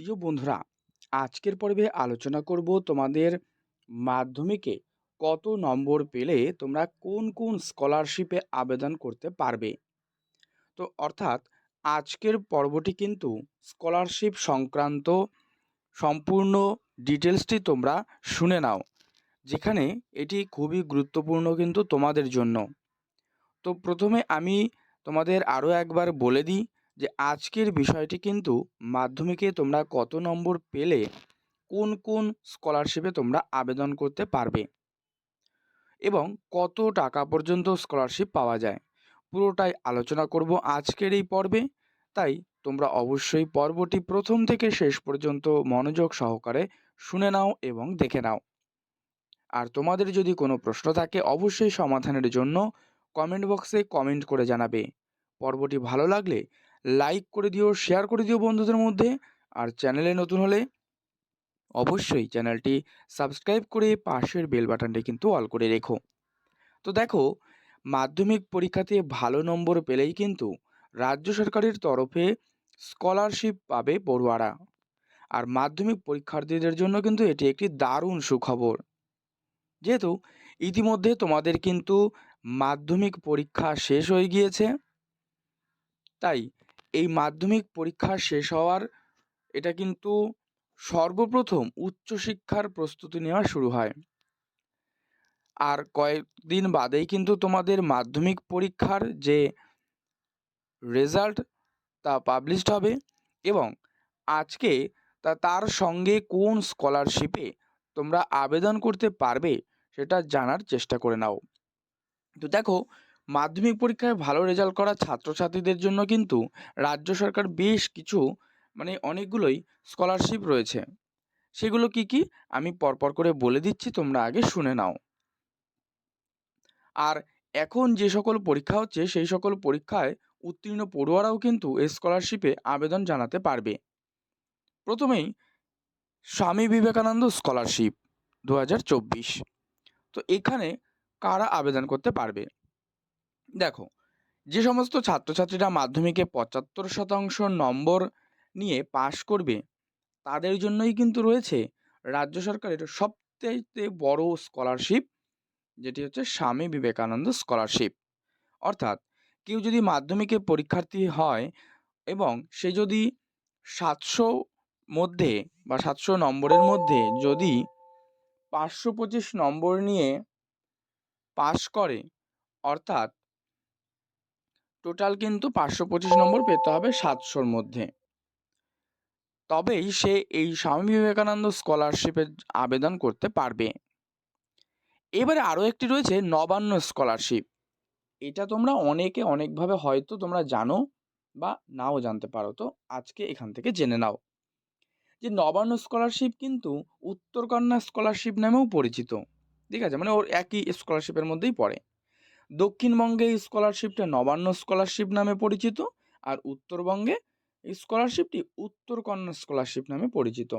প্রিয় বন্ধুরা, আজকের পর্বে আলোচনা করব তোমাদের মাধ্যমিকে কত নম্বর পেলে তোমরা কোন কোন স্কলারশিপে আবেদন করতে পারবে। তো অর্থাৎ আজকের পর্বটি কিন্তু স্কলারশিপ সংক্রান্ত সম্পূর্ণ ডিটেলসটি তোমরা শুনে নাও, যেখানে এটি খুবই গুরুত্বপূর্ণ কিন্তু তোমাদের জন্য। তো প্রথমে আমি তোমাদের আরও একবার বলে দিই যে আজকের বিষয়টি কিন্তু মাধ্যমিকে তোমরা কত নম্বর পেলে, কোন কোন স্কলারশিপে তোমরা আবেদন করতে পারবে? এবং কত টাকা পর্যন্ত স্কলারশিপ পাওয়া যায়? পুরোটাই আলোচনা করব আজকের এই পর্বে। তাই তোমরা অবশ্যই পর্বটি প্রথম থেকে শেষ পর্যন্ত মনোযোগ সহকারে শুনে নাও এবং দেখে নাও। আর তোমাদের যদি কোনো প্রশ্ন থাকে, অবশ্যই সমাধানের জন্য কমেন্ট বক্সে কমেন্ট করে জানাবে। পর্বটি ভালো লাগলে লাইক করে দিও শেয়ার করে দিও বন্ধুদের মধ্যে। আর চ্যানেলে নতুন হলে অবশ্যই চ্যানেলটি সাবস্ক্রাইব করে পাশের বেল বাটনটি কিন্তু অল করে রেখো। তো দেখো, মাধ্যমিক পরীক্ষাতে ভালো নম্বর পেলেই কিন্তু রাজ্য সরকারের তরফে স্কলারশিপ পাবে পড়ুয়ারা। আর মাধ্যমিক পরীক্ষার্থীদের জন্য কিন্তু এটি একটি দারুণ সুখবর। যেহেতু ইতিমধ্যে তোমাদের কিন্তু মাধ্যমিক পরীক্ষা শেষ হয়ে গিয়েছে, তাই এই মাধ্যমিক পরীক্ষা শেষ হওয়ার এটা কিন্তু সর্বপ্রথম উচ্চশিক্ষার প্রস্তুতি নেওয়া শুরু হয়। আর কয়েকদিন বাদেই কিন্তু তোমাদের মাধ্যমিক পরীক্ষার যে রেজাল্ট তা পাবলিশড হবে এবং আজকে তা তার সঙ্গে কোন স্কলারশিপে তোমরা আবেদন করতে পারবে সেটা জানার চেষ্টা করে নাও। তো দেখো মাধ্যমিক পরীক্ষায় ভালো রেজাল্ট করা ছাত্রছাত্রীদের জন্য কিন্তু রাজ্য সরকার বেশ কিছু মানে অনেকগুলোই স্কলারশিপ রয়েছে। সেগুলো কি কি? আমি পরপর করে বলে দিচ্ছি, তোমরা আগে শুনে নাও। আর এখন যে সকল পরীক্ষা হচ্ছে, সেই সকল পরীক্ষায় উত্তীর্ণ পড়ুয়ারাও কিন্তু এই স্কলারশিপে আবেদন জানাতে পারবে। প্রথমেই স্বামী বিবেকানন্দ স্কলারশিপ দু হাজার চব্বিশ। তো এখানে কারা আবেদন করতে পারবে? দেখো, যে সমস্ত ছাত্রছাত্রীরা মাধ্যমিকে পঁচাত্তর শতাংশ নম্বর নিয়ে পাশ করবে, তাদের জন্যই কিন্তু রয়েছে রাজ্য সরকারের সবথেকে বড় স্কলারশিপ যেটি হচ্ছে স্বামী বিবেকানন্দ স্কলারশিপ অর্থাৎ কেউ যদি মাধ্যমিকে পরীক্ষার্থী হয় এবং সে যদি সাতশো মধ্যে বা সাতশো নম্বরের মধ্যে যদি পাঁচশো পঁচিশ নম্বর নিয়ে পাশ করে, অর্থাৎ টোটাল কিন্তু পাঁচশো পঁচিশ নম্বর পেতে হবে সাতশোর মধ্যে। তবেই সে এই স্বামী বিবেকানন্দ স্কলারশিপের আবেদন করতে পারবে। এবারে আরও একটি রয়েছে নবান্ন স্কলারশিপ। এটা তোমরা অনেকে অনেকভাবে হয়তো তোমরা জানো বা নাও জানতে পারো, তো আজকে এখান থেকে জেনে নাও। যে নবান্ন স্কলারশিপ কিন্তু উত্তরকন্যা স্কলারশিপ নামেও পরিচিত। ঠিক আছে? মানে ওর একই স্কলারশিপের মধ্যেই পড়ে। দক্ষিণবঙ্গে স্কলারশিপটা নবান্ন স্কলারশিপ নামে পরিচিত আর উত্তরবঙ্গে এই স্কলারশিপটি উত্তরকন্যা স্কলারশিপ নামে পরিচিত।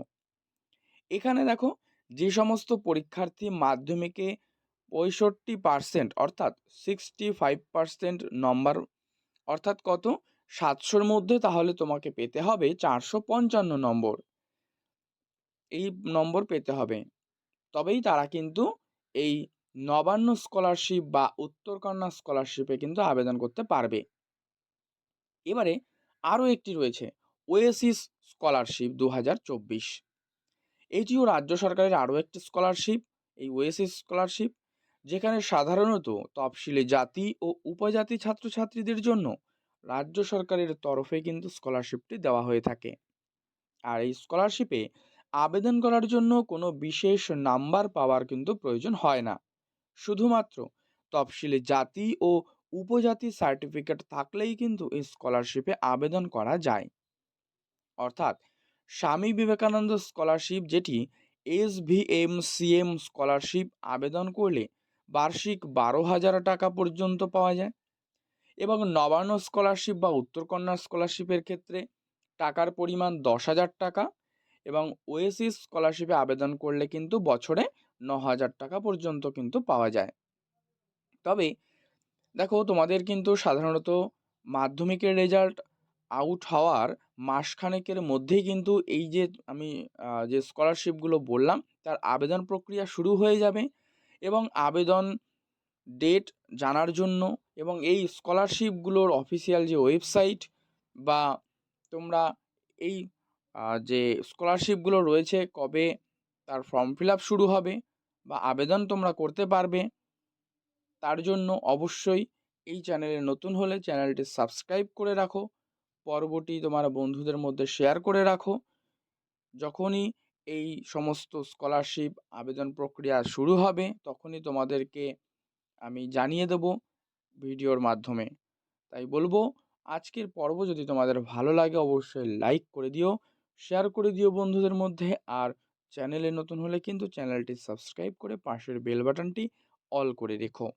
এখানে দেখো যে সমস্ত পরীক্ষার্থী মাধ্যমিকে পঁয়ষট্টি পার্সেন্ট অর্থাৎ সিক্সটি ফাইভ পার্সেন্ট নম্বর অর্থাৎ কত? সাতশোর মধ্যে তাহলে তোমাকে পেতে হবে চারশো পঞ্চান্ন নম্বর। এই নম্বর পেতে হবে। তবেই তারা কিন্তু এই নবান্ন স্কলারশিপ বা উত্তরকন্যা স্কলারশিপে কিন্তু আবেদন করতে পারবে। এবারে আরও একটি রয়েছে, ওয়েসিস স্কলারশিপ দু হাজার চব্বিশ। এটিও রাজ্য সরকারের আরও একটি স্কলারশিপ এই ওয়েসিস স্কলারশিপ যেখানে সাধারণত তফসিলি জাতি ও উপজাতি ছাত্রছাত্রীদের জন্য রাজ্য সরকারের তরফে কিন্তু স্কলারশিপটি দেওয়া হয়ে থাকে। আর এই স্কলারশিপে আবেদন করার জন্য কোনো বিশেষ নাম্বার পাওয়ার কিন্তু প্রয়োজন হয় না। শুধুমাত্র তফসিলি জাতি ও উপজাতি সার্টিফিকেট থাকলেই কিন্তু এই স্কলারশিপে আবেদন করা যায়। অর্থাৎ স্বামী বিবেকানন্দ স্কলারশিপ যেটি S V M C M scholarship আবেদন করলে বার্ষিক বারো হাজার টাকা পর্যন্ত পাওয়া যায় এবং নবান্ন স্কলারশিপ বা উত্তরকন্যা স্কলারশিপের ক্ষেত্রে টাকার পরিমাণ দশ হাজার টাকা এবং ওয়েসিস স্কলারশিপে আবেদন করলে কিন্তু বছরে ন হাজার টাকা পর্যন্ত কিন্তু পাওয়া যায়। তবে দেখো তোমাদের কিন্তু সাধারণত মাধ্যমিকের রেজাল্ট আউট হওয়ার মাসখানেকের মধ্যেই কিন্তু এই যে আমি যে স্কলারশিপগুলো বললাম, তার আবেদন প্রক্রিয়া শুরু হয়ে যাবে এবং আবেদন ডেট জানার জন্য এবং এই স্কলারশিপগুলোর অফিসিয়াল যে ওয়েবসাইট বা তোমরা এই যে স্কলারশিপগুলো রয়েছে কবে তার ফর্ম ফিল আপ শুরু হবে বা আবেদন তোমরা করতে পারবে। তার জন্য অবশ্যই এই চ্যানেলে নতুন হলে চ্যানেলটি সাবস্ক্রাইব করে রাখো পর্বটি তোমার বন্ধুদের মধ্যে শেয়ার করে রাখো। যখনই এই সমস্ত স্কলারশিপ আবেদন প্রক্রিয়া শুরু হবে, তখনই তোমাদেরকে আমি জানিয়ে দেব ভিডিওর মাধ্যমে। তাই বলব, আজকের পর্ব যদি তোমাদের ভালো লাগে, অবশ্যই লাইক করে দিও শেয়ার করে দিও বন্ধুদের মধ্যে, আর চ্যানেলে নতুন হলে কিন্তু চ্যানেলটি সাবস্ক্রাইব করে পাশের বেল বাটনটি অল করে রেখো।